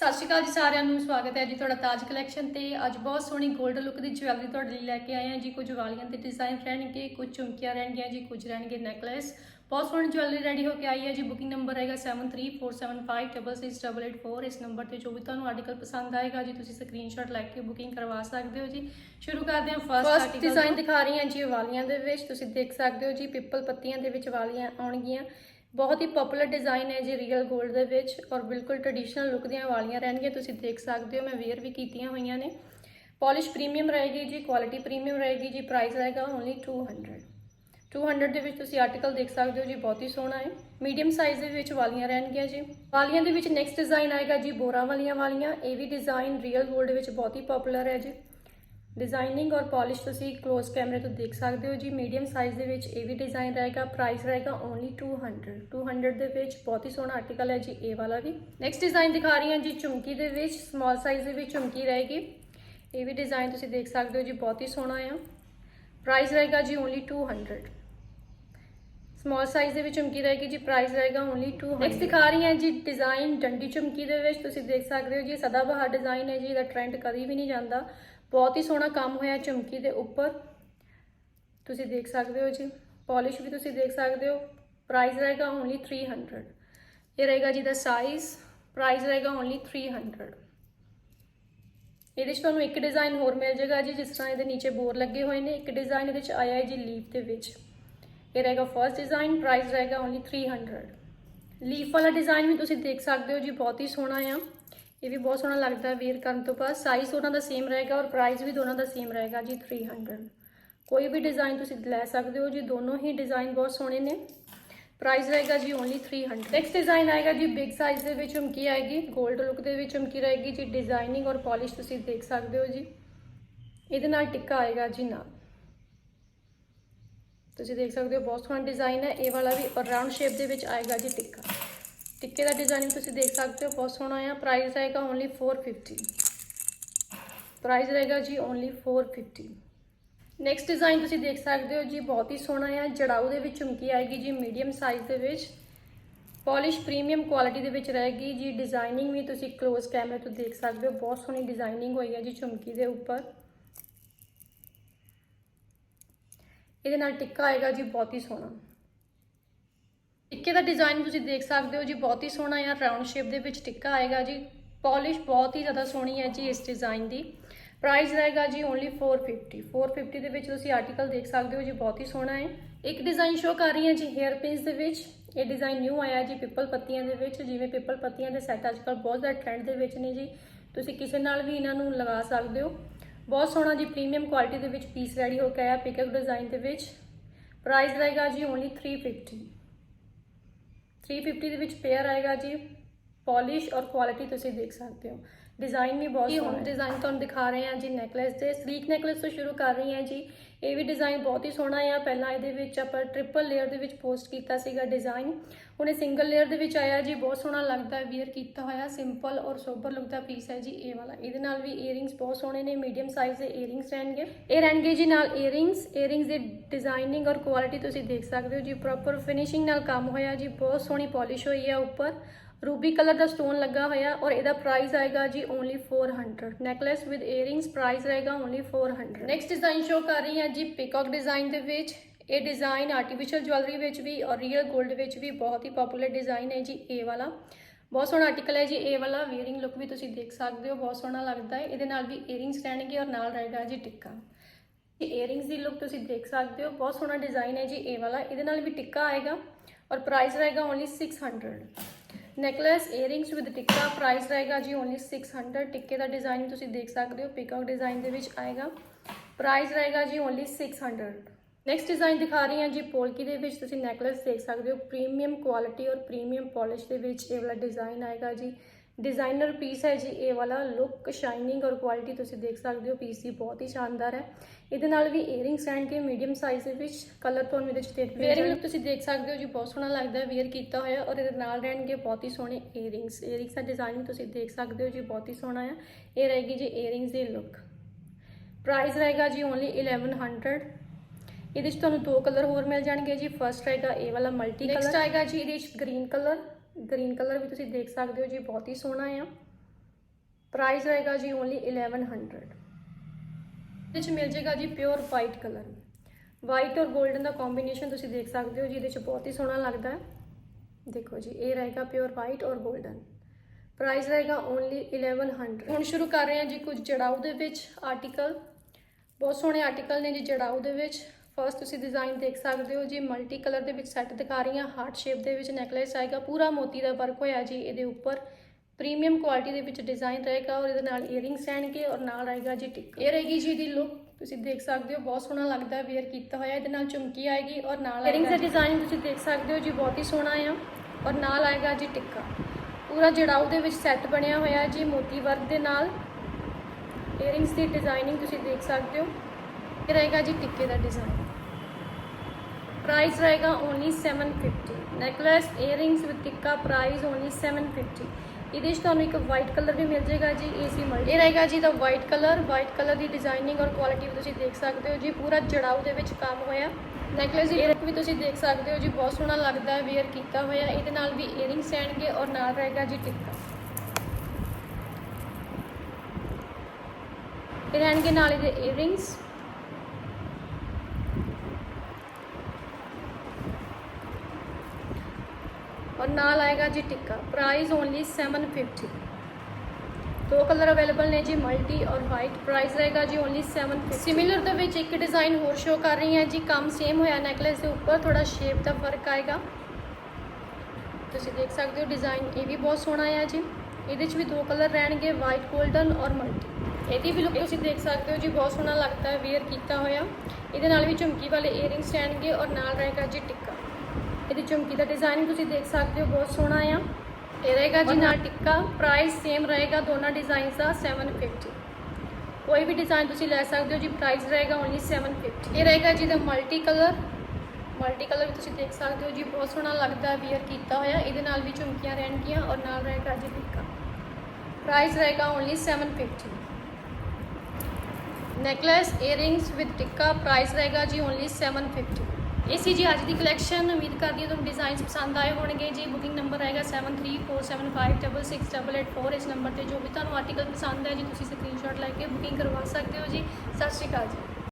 ਸਤਿ ਸ਼੍ਰੀ ਅਕਾਲ ਜੀ ਸਾਰਿਆਂ ਨੂੰ ਸਵਾਗਤ ਹੈ ਜੀ ਤੁਹਾਡਾ ਤਾਜ ਕਲੈਕਸ਼ਨ ਤੇ। ਅੱਜ ਬਹੁਤ ਸੋਹਣੀ 골ਡ ਲੁੱਕ ਦੀ ਜਵੈਲਰੀ ਤੁਹਾਡੇ ਲਈ ਲੈ ਕੇ ਆਏ ਹਾਂ ਜੀ। ਕੁਝ ਵਾਲੀਆਂ ਤੇ ਡਿਜ਼ਾਈਨ ਰਹਿਣਗੇ ਕੁਝ ਝੁਮਕੀਆਂ ਰਹਿਣਗੀਆਂ ਜੀ ਕੁਝ ਰਹਿਣਗੇ ਨੈਕਲੇਸ ਬਹੁਤ ਸੋਹਣੀ ਜਵੈਲਰੀ ਰੈਡੀ ਹੋ ਕੇ ਆਈ ਹੈ ਜੀ। ਬੁਕਿੰਗ ਨੰਬਰ ਹੈਗਾ 7347566884 ਇਸ ਨੰਬਰ ਤੇ ਜੋ ਵੀ ਤੁਹਾਨੂੰ ਆਰਟੀਕਲ ਪਸੰਦ ਆਏਗਾ ਜੀ ਤੁਸੀਂ ਸਕਰੀਨਸ਼ਾਟ ਲੈ ਕੇ ਬੁਕਿੰਗ ਕਰਵਾ ਸਕਦੇ ਹੋ ਜੀ। ਸ਼ੁਰੂ ਕਰਦੇ ਹਾਂ ਫਰਸਟ ਆਰਟੀਕਲ ਡਿਜ਼ਾਈਨ ਦਿਖਾ ਰਹੀ ਹਾਂ ਜੀ ਵਾਲੀਆਂ ਦੇ ਵਿੱਚ। ਤੁਸੀਂ ਦੇਖ ਸਕਦੇ ਹੋ ਜੀ ਪਿੱਪਲ ਪੱਤੀਆਂ ਦੇ ਵਿੱਚ ਵਾਲੀਆਂ ਆਉਣਗੀਆਂ। ਬਹੁਤ ਹੀ ਪਪੂਲਰ ਡਿਜ਼ਾਈਨ ਹੈ ਜੀ ਰੀਅਲ 골ਡ ਦੇ ਵਿੱਚ ਔਰ ਬਿਲਕੁਲ ਟ੍ਰੈਡੀਸ਼ਨਲ ਲੁੱਕ ਦੀਆਂ ਵਾਲੀਆਂ ਰਹਿਣਗੀਆਂ, ਤੁਸੀਂ ਦੇਖ ਸਕਦੇ ਹੋ, ਮੈਂ ਵੇਅਰ ਵੀ ਕੀਤੀਆਂ ਹੋਈਆਂ ਨੇ। ਪਾਲਿਸ਼ ਪ੍ਰੀਮੀਅਮ ਰਹੇਗੀ ਜੀ ਕੁਆਲਿਟੀ ਪ੍ਰੀਮੀਅਮ ਰਹੇਗੀ ਜੀ ਪ੍ਰਾਈਸ ਰਹੇਗਾ ਓਨਲੀ 200 200 ਦੇ ਵਿੱਚ ਤੁਸੀਂ ਆਰਟੀਕਲ ਦੇਖ ਸਕਦੇ ਹੋ ਜੀ, ਬਹੁਤ ਹੀ ਸੋਹਣਾ ਹੈ। ਮੀਡੀਅਮ ਸਾਈਜ਼ ਦੇ ਵਿੱਚ ਵਾਲੀਆਂ ਰਹਿਣਗੀਆਂ ਜੀ। ਵਾਲੀਆਂ ਦੇ ਵਿੱਚ ਨੈਕਸਟ ਡਿਜ਼ਾਈਨ ਆਏਗਾ ਜੀ, ਬੋਰਾ ਵਾਲੀਆਂ ਵਾਲੀਆਂ, ਇਹ ਵੀ ਡਿਜ਼ਾਈਨ ਰੀਅਲ 골ਡ ਵਿੱਚ ਬਹੁਤ ਹੀ ਪਪੂਲਰ ਹੈ ਜੀ। ਡਿਜ਼ਾਈਨਿੰਗ ਔਰ ਪਾਲਿਸ਼ ਤੁਸੀਂ ক্লোਜ਼ ਕੈਮਰੇ ਤੋਂ ਦੇਖ ਸਕਦੇ ਹੋ ਜੀ। ਮੀਡੀਅਮ ਸਾਈਜ਼ ਦੇ ਵਿੱਚ ਇਹ ਵੀ ਡਿਜ਼ਾਈਨ ਰਹੇਗਾ। ਪ੍ਰਾਈਸ ਰਹੇਗਾ ਓਨਲੀ 200 200 ਦੇ ਵਿੱਚ ਬਹੁਤ ਹੀ ਸੋਹਣਾ ਆਰਟੀਕਲ ਹੈ ਜੀ ਇਹ ਵਾਲਾ ਵੀ। ਨੈਕਸਟ ਡਿਜ਼ਾਈਨ ਦਿਖਾ ਰਹੀ ਹਾਂ ਜੀ ਝੁਮਕੀ ਦੇ ਵਿੱਚ। ਸਮਾਲ ਸਾਈਜ਼ ਦੇ ਵਿੱਚ ਝੁਮਕੀ ਰਹੇਗੀ। ਇਹ ਵੀ ਡਿਜ਼ਾਈਨ ਤੁਸੀਂ ਦੇਖ ਸਕਦੇ ਹੋ ਜੀ, ਬਹੁਤ ਹੀ ਸੋਹਣਾ ਆ। ਪ੍ਰਾਈਸ ਰਹੇਗਾ ਜੀ ਓਨਲੀ 200 ਸਮਾਲ ਸਾਈਜ਼ ਦੇ ਵਿੱਚ ਝੁਮਕੀ ਰਹੇਗੀ ਜੀ। ਪ੍ਰਾਈਸ ਰਹੇਗਾ ਓਨਲੀ 200 ਨੈਕਸਟ ਦਿਖਾ ਰਹੀ ਹਾਂ ਜੀ ਡਿਜ਼ਾਈਨ ਡੰਡੀ ਝੁਮਕੀ ਦੇ ਵਿੱਚ। ਤੁਸੀਂ ਦੇਖ ਸਕਦੇ ਹੋ ਜੀ ਸਦਾਬਹਾਰ ਡਿਜ਼ਾਈਨ ਹੈ ਜੀ, ਇਹਦਾ ਟ੍ਰੈਂਡ ਕਦੀ ਵੀ ਨਹੀਂ ਜਾਂਦਾ। ਬਹੁਤ ਹੀ ਸੋਹਣਾ ਕੰਮ ਹੋਇਆ ਝੁਮਕੀ ਦੇ ਉੱਪਰ। ਤੁਸੀਂ ਦੇਖ ਸਕਦੇ ਹੋ ਜੀ। ਪਾਲਿਸ਼ ਵੀ ਤੁਸੀਂ ਦੇਖ ਸਕਦੇ ਹੋ। ਪ੍ਰਾਈਸ ਰਹੇਗਾ ਓਨਲੀ 300 ਇਹ ਰਹੇਗਾ ਜੀ ਦਾ ਸਾਈਜ਼ ਪ੍ਰਾਈਸ ਰਹੇਗਾ ਓਨਲੀ 300 ਇਹਦੇ 'ਚ ਤੁਹਾਨੂੰ ਇੱਕ ਡਿਜ਼ਾਈਨ ਹੋਰ ਮਿਲ ਜਾਏਗਾ ਜੀ, ਜਿਸ ਤਰ੍ਹਾਂ ਇਹਦੇ ਨੀਚੇ ਬੋਰ ਲੱਗੇ ਹੋਏ ਨੇ। ਇੱਕ ਡਿਜ਼ਾਈਨ ਇਹਦੇ 'ਚ ਆਇਆ ਹੈ ਜੀ ਲੀਫ ਦੇ ਵਿੱਚ। ਇਹ ਰਹੇਗਾ ਫਰਸਟ ਡਿਜ਼ਾਈਨ ਪ੍ਰਾਈਸ ਰਹੇਗਾ ਓਨਲੀ 300 ਲੀਫ ਵਾਲਾ ਡਿਜ਼ਾਈਨ ਵੀ ਤੁਸੀਂ ਦੇਖ ਸਕਦੇ ਹੋ ਜੀ, ਬਹੁਤ ਹੀ ਸੋਹਣਾ ਆ। ਇਹ ਵੀ ਬਹੁਤ ਸੋਹਣਾ ਲੱਗਦਾ ਹੈ ਵੇਅਰ ਕਰਨ ਤੋਂ ਬਾਅਦ। ਸਾਈਜ਼ ਉਹਨਾਂ ਦਾ ਸੇਮ ਰਹੇਗਾ ਔਰ ਪ੍ਰਾਈਸ ਵੀ ਦੋਨਾਂ ਦਾ ਸੇਮ ਰਹੇਗਾ ਜੀ 300 ਕੋਈ ਵੀ ਡਿਜ਼ਾਈਨ ਤੁਸੀਂ ਲੈ ਸਕਦੇ ਹੋ ਜੀ, ਦੋਨੋਂ ਹੀ ਡਿਜ਼ਾਈਨ ਬਹੁਤ ਸੋਹਣੇ ਨੇ। ਪ੍ਰਾਈਸ ਰਹੇਗਾ ਜੀ ਓਨਲੀ 300 ਨੈਕਸਟ ਡਿਜ਼ਾਈਨ ਆਏਗਾ ਜੀ ਬਿਗ ਸਾਈਜ਼ ਦੇ ਵਿੱਚ ਝੁਮਕੀ ਆਏਗੀ 골ਡ ਲੁੱਕ ਦੇ ਵਿੱਚ ਝੁਮਕੀ ਰਹੇਗੀ ਜੀ ਡਿਜ਼ਾਈਨਿੰਗ ਔਰ ਪਾਲਿਸ਼ ਤੁਸੀਂ ਦੇਖ ਸਕਦੇ ਹੋ ਜੀ। ਇਹਦੇ ਨਾਲ ਟਿੱਕਾ ਆਏਗਾ ਜੀ ਨਾਲ। ਤੁਸੀਂ ਦੇਖ ਸਕਦੇ ਹੋ ਬਹੁਤ ਸੋਹਣਾ ਡਿਜ਼ਾਈਨ ਹੈ, ਇਹ ਵਾਲਾ ਵੀ ਔਰ ਰਾਉਂਡ ਸ਼ੇਪ ਦੇ ਵਿੱਚ ਆਏਗਾ ਜੀ ਟਿੱਕਾ। ਟਿੱਕੇ ਦਾ ਡਿਜ਼ਾਈਨ ਤੁਸੀਂ ਦੇਖ ਸਕਦੇ ਹੋ, ਬਹੁਤ ਸੋਹਣਾ ਆ। ਪ੍ਰਾਈਸ ਰਹੇਗਾ ਓਨਲੀ 450 ਪ੍ਰਾਈਸ ਰਹੇਗਾ ਜੀ ਓਨਲੀ 450 ਨੈਕਸਟ ਡਿਜ਼ਾਈਨ ਤੁਸੀਂ ਦੇਖ ਸਕਦੇ ਹੋ ਜੀ, ਬਹੁਤ ਹੀ ਸੋਹਣਾ ਆ। ਜੜਾਊ ਦੇ ਵਿੱਚ ਝੁਮਕੀ ਆਏਗੀ ਜੀ ਮੀਡੀਅਮ ਸਾਈਜ਼ ਦੇ ਵਿੱਚ। ਪਾਲਿਸ਼ ਪ੍ਰੀਮੀਅਮ ਕੁਆਲਿਟੀ ਦੇ ਵਿੱਚ ਰਹੇਗੀ ਜੀ। ਡਿਜ਼ਾਈਨਿੰਗ ਵੀ ਤੁਸੀਂ ক্লোਜ਼ ਕੈਮਰੇ ਤੋਂ ਦੇਖ ਸਕਦੇ ਹੋ, ਬਹੁਤ ਸੋਹਣੀ ਡਿਜ਼ਾਈਨਿੰਗ ਹੋਈ ਹੈ ਜੀ ਝੁਮਕੀ ਦੇ ਉੱਪਰ। ਇਹਦੇ ਨਾਲ ਟਿੱਕਾ ਆਏਗਾ ਜੀ, ਬਹੁਤ ਹੀ ਸੋਹਣਾ। ਟਿੱਕੇ ਦਾ ਡਿਜ਼ਾਈਨ ਤੁਸੀਂ ਦੇਖ ਸਕਦੇ ਹੋ ਜੀ, ਬਹੁਤ ਹੀ ਸੋਹਣਾ ਆ ਰਾਉਂਡ ਸ਼ੇਪ ਦੇ ਵਿੱਚ ਟਿੱਕਾ ਆਏਗਾ ਜੀ। ਪਾਲਿਸ਼ ਬਹੁਤ ਹੀ ਜ਼ਿਆਦਾ ਸੋਹਣੀ ਹੈ ਜੀ ਇਸ ਡਿਜ਼ਾਈਨ ਦੀ। ਪ੍ਰਾਈਸ ਰਹੇਗਾ ਜੀ ਓਨਲੀ 450 450 ਦੇ ਵਿੱਚ ਤੁਸੀਂ ਆਰਟੀਕਲ ਦੇਖ ਸਕਦੇ ਹੋ ਜੀ, ਬਹੁਤ ਹੀ ਸੋਹਣਾ ਹੈ। ਇੱਕ ਡਿਜ਼ਾਈਨ ਸ਼ੋ ਕਰ ਰਹੀ ਹਾਂ ਜੀ ਹੇਅਰ ਪਿੰਸ ਦੇ ਵਿੱਚ। ਇਹ ਡਿਜ਼ਾਈਨ ਨਿਊ ਆਇਆ ਜੀ ਪਿੱਪਲ ਪੱਤੀਆਂ ਦੇ ਵਿੱਚ। ਜਿਵੇਂ ਪਿੱਪਲ ਪੱਤੀਆਂ ਦੇ ਸੈੱਟ ਅੱਜਕੱਲ ਬਹੁਤ ਜ਼ਿਆਦਾ ਟ੍ਰੈਂਡ ਦੇ ਵਿੱਚ ਨੇ ਜੀ। ਤੁਸੀਂ ਕਿਸੇ ਨਾਲ ਵੀ ਇਹਨਾਂ ਨੂੰ ਲਗਾ ਸਕਦੇ ਹੋ। ਬਹੁਤ ਸੋਹਣਾ ਜੀ ਪ੍ਰੀਮੀਅਮ ਕੁਆਲਿਟੀ ਦੇ ਵਿੱਚ ਪੀਸ ਰੈਡੀ ਹੋ ਕੇ ਆਇਆ ਪਿਕਅਪ ਡਿਜ਼ਾਈਨ ਦੇ ਵਿੱਚ। ਪ੍ਰਾਈਸ ਰਹੇਗਾ ਜੀ ਓਨਲੀ 350 350 ਦੇ ਵਿੱਚ ਪੇਅਰ ਆਏਗਾ ਜੀ ਪੋਲਿਸ਼ ਔਰ ਕੁਆਲਿਟੀ ਤੁਸੀਂ ਦੇਖ ਸਕਦੇ ਹੋ। ਡਿਜ਼ਾਈਨ ਵੀ ਬਹੁਤ ਸੋਹਣਾ ਹੈ। ਡਿਜ਼ਾਈਨ ਤੁਹਾਨੂੰ ਦਿਖਾ ਰਹੇ ਹਾਂ ਜੀ ਨੈਕਲੇਸ ਦੇ ਸਲੀਕ ਨੈਕਲੇਸ ਤੋਂ ਸ਼ੁਰੂ ਕਰ ਰਹੀ ਹਾਂ ਜੀ। ਇਹ ਵੀ ਡਿਜ਼ਾਈਨ ਬਹੁਤ ਹੀ ਸੋਹਣਾ ਆ। ਪਹਿਲਾਂ ਇਹਦੇ ਵਿੱਚ ਆਪਾਂ ਟ੍ਰਿਪਲ ਲੇਅਰ ਦੇ ਵਿੱਚ ਪੋਸਟ ਕੀਤਾ ਸੀਗਾ ਡਿਜ਼ਾਈਨ ਹੁਣ ਇਹ ਸਿੰਗਲ ਲੇਅਰ ਦੇ ਵਿੱਚ ਆਇਆ ਜੀ ਬਹੁਤ ਸੋਹਣਾ ਲੱਗਦਾ ਵੀਅਰ ਕੀਤਾ ਹੋਇਆ ਸਿੰਪਲ ਔਰ ਸੋਬਰ ਲੁੱਕ ਦਾ ਪੀਸ ਹੈ ਜੀ ਇਹ ਵਾਲਾ। ਇਹਦੇ ਨਾਲ ਵੀ ਈਅਰਿੰਗਸ ਬਹੁਤ ਸੋਹਣੇ ਨੇ ਮੀਡੀਅਮ ਸਾਈਜ਼ ਦੇ ਈਅਰਿੰਗਸ ਰਹਿਣਗੇ। ਇਹ ਰਹਿਣਗੇ ਜੀ ਨਾਲ ਈਅਰਿੰਗਸ ਈਅਰਿੰਗਸ ਦੀ ਡਿਜ਼ਾਈਨਿੰਗ ਔਰ ਕੁਆਲਿਟੀ ਤੁਸੀਂ ਦੇਖ ਸਕਦੇ ਹੋ ਜੀ ਪ੍ਰੋਪਰ ਫਿਨਿਸ਼ਿੰਗ ਨਾਲ ਕੰਮ ਹੋਇਆ ਜੀ ਬਹੁਤ ਸੋਹਣੀ ਪੋਲਿਸ਼ ਹੋਈ ਹੈ ਉੱਪਰ। ਰੂਬੀ ਕਲਰ ਦਾ ਸਟੋਨ ਲੱਗਾ ਹੋਇਆ ਔਰ ਇਹਦਾ ਪ੍ਰਾਈਸ ਆਏਗਾ ਜੀ only 400 necklace with earrings price ਰਹੇਗਾ ਓਨਲੀ 400 ਨੈਕਸਟ ਡਿਜ਼ਾਈਨ ਸ਼ੋ ਕਰ ਰਹੀ ਹਾਂ ਜੀ ਪੀਕੌਕ ਡਿਜ਼ਾਈਨ ਦੇ ਵਿੱਚ। ਇਹ ਡਿਜ਼ਾਈਨ ਆਰਟੀਫੀਸ਼ੀਅਲ ਜੁਐਲਰੀ ਵਿੱਚ ਵੀ ਔਰ ਰੀਅਲ 골ਡ ਵਿੱਚ ਵੀ ਬਹੁਤ ਹੀ ਪਪੂਲਰ ਡਿਜ਼ਾਈਨ ਹੈ ਜੀ ਇਹ ਵਾਲਾ। ਬਹੁਤ ਸੋਹਣਾ ਆਰਟੀਕਲ ਹੈ ਜੀ ਇਹ ਵਾਲਾ। ਵੇਅਰਿੰਗ ਲੁੱਕ ਵੀ ਤੁਸੀਂ ਦੇਖ ਸਕਦੇ ਹੋ, ਬਹੁਤ ਸੋਹਣਾ ਲੱਗਦਾ ਹੈ। ਇਹਦੇ ਨਾਲ ਵੀ ਇਅਰਿੰਗਸ ਰਹਿਣਗੇ ਔਰ ਨਾਲ ਰਹੇਗਾ ਜੀ ਟਿੱਕਾ। ਇਹ ਇਅਰਿੰਗਸ ਦੀ ਲੁੱਕ ਤੁਸੀਂ ਦੇਖ ਸਕਦੇ ਹੋ, ਬਹੁਤ ਸੋਹਣਾ ਡਿਜ਼ਾਈਨ ਹੈ ਜੀ ਇਹ ਵਾਲਾ। ਇਹਦੇ ਨਾਲ ਵੀ ਟਿੱਕਾ ਆਏਗਾ ਔਰ ਪ੍ਰਾਈਸ ਰਹੇਗਾ only 600 necklace earrings with tikka price ਰਹੇਗਾ ਜੀ ਓਨਲੀ 600 ਟਿੱਕੇ ਦਾ ਡਿਜ਼ਾਈਨ ਤੁਸੀਂ ਦੇਖ ਸਕਦੇ ਹੋ ਪਿਕੌਕ ਡਿਜ਼ਾਈਨ ਦੇ ਵਿੱਚ ਆਏਗਾ ਪ੍ਰਾਈਸ ਰਹੇਗਾ ਜੀ ਓਨਲੀ 600 ਨੈਕਸਟ ਡਿਜ਼ਾਈਨ ਦਿਖਾ ਰਹੀ ਹਾਂ ਜੀ ਪੋਲਕੀ ਦੇ ਵਿੱਚ ਤੁਸੀਂ ਨੈਕਲੇਸ ਦੇਖ ਸਕਦੇ ਹੋ ਪ੍ਰੀਮੀਅਮ ਕੁਆਲਿਟੀ ਔਰ ਪ੍ਰੀਮੀਅਮ ਪਾਲਿਸ਼ ਦੇ ਵਿੱਚ ਇਹ ਵਾਲਾ ਡਿਜ਼ਾਈਨ ਆਏਗਾ ਜੀ ਡਿਜ਼ਾਈਨਰ ਪੀਸ ਹੈ ਜੀ ਇਹ ਵਾਲਾ ਲੁੱਕ ਸ਼ਾਈਨਿੰਗ ਔਰ ਕੁਆਲਿਟੀ ਤੁਸੀਂ ਦੇਖ ਸਕਦੇ ਹੋ ਪੀਸ ਦੀ ਬਹੁਤ ਹੀ ਸ਼ਾਨਦਾਰ ਹੈ। ਇਹਦੇ ਨਾਲ ਵੀ 이어ਰਿੰਗਸ ਕੇ ਮੀਡੀਅਮ ਸਾਈਜ਼ ਦੇ ਵਿੱਚ ਕਲਰ ਟੋਨ ਵਿੱਚ ਦੇਖ ਵੇਅਰਿੰਗ ਲੁੱਕ ਤੁਸੀਂ ਦੇਖ ਸਕਦੇ ਹੋ ਜੀ ਬਹੁਤ ਸੋਹਣਾ ਲੱਗਦਾ ਵੇਅਰ ਕੀਤਾ ਹੋਇਆ ਔਰ ਇਹਦੇ ਨਾਲ ਰਹਿਣਗੇ ਬਹੁਤ ਹੀ ਸੋਹਣੇ 이어ਰਿੰਗਸ 이어ਰਿੰਗਸ ਦਾ ਡਿਜ਼ਾਈਨ ਤੁਸੀਂ ਦੇਖ ਸਕਦੇ ਹੋ ਜੀ ਬਹੁਤ ਹੀ ਸੋਹਣਾ ਹੈ। ਇਹ ਰਹੇਗੀ ਜੀ 이어ਰਿੰਗਸ ਦੀ ਲੁੱਕ ਪ੍ਰਾਈਸ ਰਹੇਗਾ ਜੀ ਓਨਲੀ 1100 ਇਹਦੇ ਵਿੱਚ ਤੁਹਾਨੂੰ ਦੋ ਕਲਰ ਹੋਰ ਮਿਲ ਜਾਣਗੇ ਜੀ ਫਰਸਟ ਆਏਗਾ ਇਹ ਵਾਲਾ ਮਲਟੀ ਕਲਰ ਨੈਕਸਟ ਆਏਗਾ ਜੀ ਇਹਦੇ ਵਿੱਚ ਗ੍ਰੀਨ ਕਲਰ ਗ੍ਰੀਨ ਕਲਰ ਵੀ ਤੁਸੀਂ ਦੇਖ ਸਕਦੇ ਹੋ, ਜੀ ਬਹੁਤ ਹੀ ਸੋਹਣਾ ਆ। ਪ੍ਰਾਈਸ ਰਹੇਗਾ ਜੀ ਓਨਲੀ 1100 ਇਹਦੇ ਚ ਮਿਲ ਜਾਏਗਾ ਜੀ ਪਿਓਰ ਵਾਈਟ ਕਲਰ ਵਾਈਟ ਔਰ 골ਡਨ ਦਾ ਕੰਬੀਨੇਸ਼ਨ ਤੁਸੀਂ ਦੇਖ ਸਕਦੇ ਹੋ ਜੀ, ਇਹਦੇ ਚ ਬਹੁਤ ਹੀ ਸੋਹਣਾ ਲੱਗਦਾ। ਹੈ ਦੇਖੋ ਜੀ, ਇਹ ਰਹੇਗਾ ਪਿਓਰ ਵਾਈਟ ਔਰ 골ਡਨ ਪ੍ਰਾਈਸ ਰਹੇਗਾ ਓਨਲੀ 1100 ਹੁਣ ਸ਼ੁਰੂ ਕਰ ਰਹੇ ਹਾਂ ਜੀ ਕੁਝ ਜੜਾਊ ਦੇ ਵਿੱਚ ਆਰਟੀਕਲ ਬਹੁਤ ਸੋਹਣੇ ਆਰਟੀਕਲ ਨੇ ਜੀ ਜੜਾਊ ਦੇ ਵਿੱਚ। ਫਰਸਟ ਤੁਸੀਂ ਡਿਜ਼ਾਈਨ ਦੇਖ ਸਕਦੇ ਹੋ ਜੀ ਮਲਟੀ ਕਲਰ ਦੇ ਵਿੱਚ ਸੈੱਟ ਦਿਖਾ ਰਹੀ ਹਾਂ। ਹਾਰਟ ਸ਼ੇਪ ਦੇ ਵਿੱਚ ਨੈਕਲੇਸ ਆਏਗਾ ਪੂਰਾ ਮੋਤੀ ਦਾ ਵਰਕ ਹੋਇਆ ਜੀ ਇਹਦੇ ਉੱਪਰ। ਪ੍ਰੀਮੀਅਮ ਕੁਆਲਿਟੀ ਦੇ ਵਿੱਚ ਡਿਜ਼ਾਈਨ ਰਹੇਗਾ ਔਰ ਇਹਦੇ ਨਾਲ ਈਅਰਿੰਗਸ ਰਹਿਣਗੇ ਔਰ ਨਾਲ ਰਹੇਗਾ ਜੀ ਟਿੱਕ। ਇਹ ਰਹੇਗੀ ਜੀ ਦੀ ਲੁੱਕ ਤੁਸੀਂ ਦੇਖ ਸਕਦੇ ਹੋ ਬਹੁਤ ਸੋਹਣਾ ਲੱਗਦਾ ਵੇਅਰ ਕੀਤਾ ਹੋਇਆ ਇਹਦੇ ਨਾਲ ਚੁੰਮਕੀ ਆਏਗੀ ਔਰ ਨਾਲ ਈਅਰਿੰਗਸ ਦਾ ਡਿਜ਼ਾਈਨ ਤੁਸੀਂ ਦੇਖ ਸਕਦੇ ਹੋ ਜੀ ਬਹੁਤ ਹੀ ਸੋਹਣਾ ਆ ਔਰ ਨਾਲ ਆਏਗਾ ਜੀ ਟਿੱਕਾ। ਪੂਰਾ ਜੜਾਊ ਦੇ ਵਿੱਚ ਸੈੱਟ ਬਣਿਆ ਹੋਇਆ ਜੀ ਮੋਤੀ ਵਰਕ ਦੇ ਨਾਲ। ਈਅਰਿੰਗਸ ਦੀ ਡਿਜ਼ਾਈਨਿੰਗ ਤੁਸੀਂ ਦੇਖ ਸਕਦੇ ਹੋ। ਇਹ ਰਹੇਗਾ ਜੀ ਟਿੱਕੇ ਦਾ ਡਿਜ਼ਾਈਨ ਪ੍ਰਾਈਸ ਰਹੇਗਾ only 750 necklace earrings with tikka price only 750 ਇਹਦੇ 'ਚ ਤੁਹਾਨੂੰ ਇੱਕ ਵਾਈਟ ਕਲਰ ਵੀ ਮਿਲ ਜਾਏਗਾ ਜੀ ਏਸੀ ਮਲਟੀ ਇਹ ਰਹੇਗਾ ਜੀ ਦਾ ਵਾਈਟ ਕਲਰ ਵਾਈਟ ਕਲਰ ਦੀ ਡਿਜ਼ਾਈਨਿੰਗ ਔਰ ਕੁਆਲਿਟੀ ਵੀ ਤੁਸੀਂ ਦੇਖ ਸਕਦੇ ਹੋ ਜੀ, ਪੂਰਾ ਜੜਾਊ ਦੇ ਵਿੱਚ ਕੰਮ ਹੋਇਆ। ਨੈਕਲੇਸ ਦੀ ਵੀ ਤੁਸੀਂ ਦੇਖ ਸਕਦੇ ਹੋ ਜੀ, ਬਹੁਤ ਸੋਹਣਾ ਲੱਗਦਾ ਹੈ ਵੇਅਰ ਕੀਤਾ ਹੋਇਆ। ਇਹਦੇ ਨਾਲ ਵੀ ਈਅਰਿੰਗਸ ਰਹਿਣਗੇ ਔਰ ਨਾਲ ਰਹੇਗਾ ਜੀ ਟਿੱਕਾ ਇਹ ਰਹਿਣਗੇ ਨਾਲ ਇਹਦੇ ਈਅਰਿੰਗਸ ਔਰ ਨਾਲ ਆਏਗਾ ਜੀ ਟਿੱਕਾ। ਪ੍ਰਾਈਸ ਓਨਲੀ 750 ਦੋ ਕਲਰ ਅਵੇਲੇਬਲ ਨੇ ਜੀ ਮਲਟੀ ਔਰ ਵਾਈਟ ਪ੍ਰਾਈਸ ਰਹੇਗਾ ਜੀ ਓਨਲੀ 750 ਸਿਮਿਲਰ ਦੇ ਵਿੱਚ ਇੱਕ ਡਿਜ਼ਾਈਨ ਹੋਰ ਸ਼ੋ ਕਰ ਰਹੀ ਹੈ ਜੀ, ਕੰਮ ਸੇਮ ਹੋਇਆ ਨੈਕਲੇਸ ਦੇ ਉੱਪਰ ਥੋੜਾ ਸ਼ੇਪ ਦਾ ਫ਼ਰਕ ਆਏਗਾ। ਤੁਸੀਂ ਦੇਖ ਸਕਦੇ ਹੋ ਡਿਜ਼ਾਈਨ ਇਹ ਵੀ ਬਹੁਤ ਸੋਹਣਾ ਹੈ ਜੀ। ਇਹਦੇ 'ਚ ਵੀ ਦੋ ਕਲਰ ਰਹਿਣਗੇ ਵਾਈਟ 골ਡਨ ਔਰ ਮਲਟੀ ਇਹਦੀ ਵੀ ਲੁੱਕ ਤੁਸੀਂ ਦੇਖ ਸਕਦੇ ਹੋ ਜੀ, ਬਹੁਤ ਸੋਹਣਾ ਲੱਗਦਾ ਹੈ ਵੇਅਰ ਕੀਤਾ ਹੋਇਆ। ਇਹਦੇ ਨਾਲ ਵੀ ਝੁਮਕੀ ਵਾਲੇ ਈਅਰਿੰਗਸ ਰਹਿਣਗੇ ਔਰ ਨਾਲ ਰਹੇਗਾ ਜੀ ਟਿੱਕਾ। ਇਹਦੀ ਝੁਮਕੀ ਦਾ ਡਿਜ਼ਾਈਨ ਤੁਸੀਂ ਦੇਖ ਸਕਦੇ ਹੋ, ਬਹੁਤ ਸੋਹਣਾ ਆ। ਇਹ ਰਹੇਗਾ ਜੀ ਨਾਲ ਟਿੱਕਾ ਪ੍ਰਾਈਸ ਸੇਮ ਰਹੇਗਾ, ਦੋਨਾਂ ਡਿਜ਼ਾਈਨਸ ਦਾ 750 ਕੋਈ ਵੀ ਡਿਜ਼ਾਈਨ ਤੁਸੀਂ ਲੈ ਸਕਦੇ ਹੋ ਜੀ ਪ੍ਰਾਈਸ ਰਹੇਗਾ ਓਨਲੀ 750 ਇਹ ਰਹੇਗਾ ਜੀ ਦਾ ਮਲਟੀ ਕਲਰ ਮਲਟੀ ਕਲਰ ਵੀ ਤੁਸੀਂ ਦੇਖ ਸਕਦੇ ਹੋ ਜੀ, ਬਹੁਤ ਸੋਹਣਾ ਲੱਗਦਾ ਵੀਅਰ ਕੀਤਾ ਹੋਇਆ। ਇਹਦੇ ਨਾਲ ਵੀ ਝੁਮਕੀਆਂ ਰਹਿਣਗੀਆਂ ਔਰ ਨਾਲ ਰਹੇਗਾ ਜੀ ਟਿੱਕਾ। ਪ੍ਰਾਈਸ ਰਹੇਗਾ only 750 necklace earrings with tikka price ਰਹੇਗਾ ਜੀ ਓਨਲੀ 750 ਇਹ ਸੀ ਜੀ ਅੱਜ ਦੀ ਕਲੈਕਸ਼ਨ ਉਮੀਦ ਕਰਦੀ ਹਾਂ ਤੁਹਾਨੂੰ ਡਿਜ਼ਾਈਨਸ ਪਸੰਦ ਆਏ ਹੋਣਗੇ। ਜੀ ਬੁਕਿੰਗ ਨੰਬਰ ਰਹੇਗਾ 7347566884 ਇਸ ਨੰਬਰ ਤੇ ਜੋ ਵੀ ਤੁਹਾਨੂੰ ਆਰਟੀਕਲ ਪਸੰਦ ਹੈ ਜੀ, ਤੁਸੀਂ ਸਕਰੀਨਸ਼ਾਟ ਲੈ ਕੇ ਬੁਕਿੰਗ ਕਰਵਾ ਸਕਦੇ ਹੋ, ਜੀ। ਸਤਿ ਸ਼੍ਰੀ ਅਕਾਲ ਜੀ।